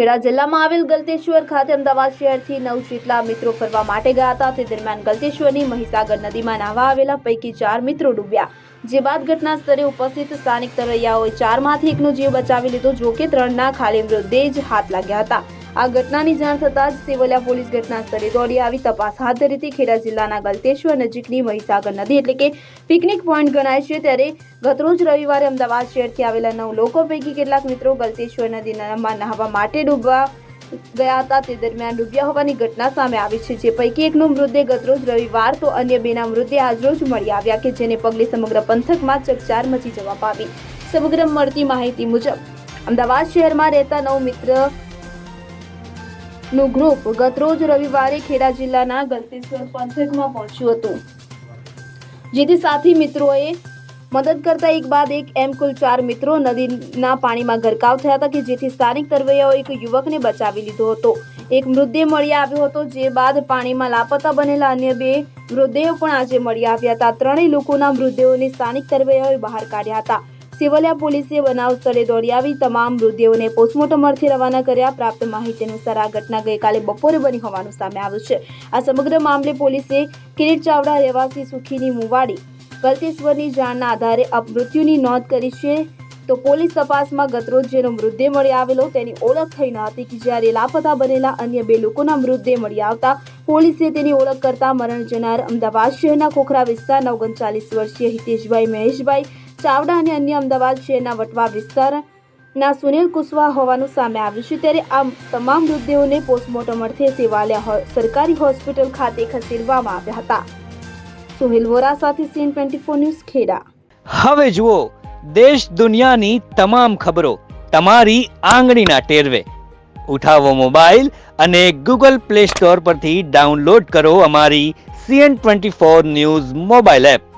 ખેડા જિલ્લામાં આવેલ ગલતેશ્વર ખાતે અમદાવાદ શહેરથી નવ જેટલા મિત્રો ફરવા માટે ગયા હતા. તે દરમિયાન ગલતેશ્વરની મહીસાગર નદીમાં નાહવા આવેલા પૈકી ચાર મિત્રો ડૂબ્યા. જે બાદ ઘટના સ્થળે ઉપસ્થિત સ્થાનિક તરૈયાઓએ ચારમાંથી એકનો જીવ બચાવી લીધો જોકે ત્રણના ખાલી મૃતદેહ જ હાથ લાગ્યા હતા. આ ઘટનાની જાણ થતાં જ સેવલિયા પોલીસ ઘટના સ્થળે દોડી આવી. તપાસ હાથ ધરી હતી ખેડા જિલ્લાના ગલતેશ્વર નજીકની મહીસાગર નદી એટલે કે પિકનિક પોઈન્ટ ગણાય છે. ત્યારે ગતરોજ રવિવારે અમદાવાદ શહેરથી આવેલા નવ લોકો પૈકી કેટલાક મિત્રો ગલતેશ્વર નદીમાં નહાવા માટે ડૂબવા ગયા હતા. તે દરમિયાન ડૂબ્યા હોવાની ઘટના સામે આવી છે. જે પૈકી એકનો મૃતદેહ ગતરોજ રવિવાર તો અન્ય બેના મૃતદેહ આજરોજ મળી આવ્યા કે જેને પગલે સમગ્ર પંથકમાં ચકચાર મચી જવા પામી. સમગ્ર મળતી માહિતી મુજબ, અમદાવાદ શહેરમાં રહેતા નવ મિત્ર નું ગ્રુપ ગતરોજ રવિવારે ખેડા જિલ્લાના ગલતેશ્વર પંથકમાં પહોંચ્યું હતું. જેથી સાથી મિત્રોએ મદદ કરતા એક બાદ એક એમ કુલ ચાર મિત્રો નદીના પાણીમાં ગરકાવ થયા હતા કે જેથી સ્થાનિક તરવૈયાઓ એક યુવકને બચાવી લીધો હતો. એક મૃતદેહ મળી આવ્યો હતો, જે બાદ પાણીમાં લાપતા બનેલા અન્ય બે મૃતદેહો પણ આજે મળી આવ્યા હતા. ત્રણેય લોકોના મૃતદેહોને સ્થાનિક તરવૈયાઓએ બહાર કાઢ્યા હતા. સિવલિયા પોલીસે બનાવ સ્થળે દોડી આવી. તમામ મૃતદેહોને પોસ્ટમોર્ટમ અર્થે રવાના કર્યા. પ્રાપ્ત માહિતી અનુસાર આ ઘટના ગઈકાલે બપોરે બની હોવાનું સામે આવ્યું છે. આ સમગ્ર મામલે પોલીસે કિરીટ ચાવડા, રહેવાસી સુખીની મુવાડી કલ્તેશ્વરની જાણના આધારે અપમૃત્યુની મૃત્યુની નોંધ કરી છે. તો પોલીસ તપાસમાં ગતરોજ જેનો મૃતદેહ મળી આવેલો તેની ઓળખ થઈ ન હતી કે જ્યારે લાપતા બનેલા અન્ય બે લોકોના મૃતદેહ મળી આવતા પોલીસે તેની ઓળખ કરતા મરણ જનાર અમદાવાદ શહેરના ખોખરા વિસ્તારના ઓગણચાલીસ વર્ષીય હિતેશભાઈ, મહેશભાઈ ચાવડા અને અન્ય અમદાવાદ શહેરના વટવા વિસ્તારના સુનિલ કુશવાહ હોવાનું સામે આવ્યું છે. ત્યારે આ તમામ મૃતદેહોને પોસ્ટમોર્ટમ અર્થે સેવાલિયા સરકારી હોસ્પિટલ ખાતે ખસેડવામાં આવ્યા હતા. સુહેલ વોરા સાથે C N twenty four news Kheda. હવે જુઓ, દેશ દુનિયાની તમામ ખબરો તમારી આંગળીના ટેરવે. ઉઠાવો મોબાઈલ અને ગૂગલ પ્લે સ્ટોર પરથી ડાઉનલોડ કરો અમારી C N twenty four news mobile app.